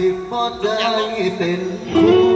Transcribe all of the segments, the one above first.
สิบ่ได้เป็นผู้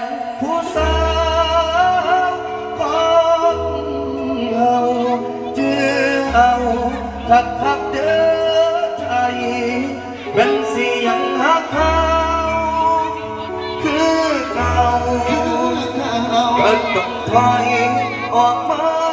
นผู้สาวของเฮาจื้อเอาทักทักเด้อใจเป็นสิยังหักเขาคือเก่าเกิดต้องถอยออกมา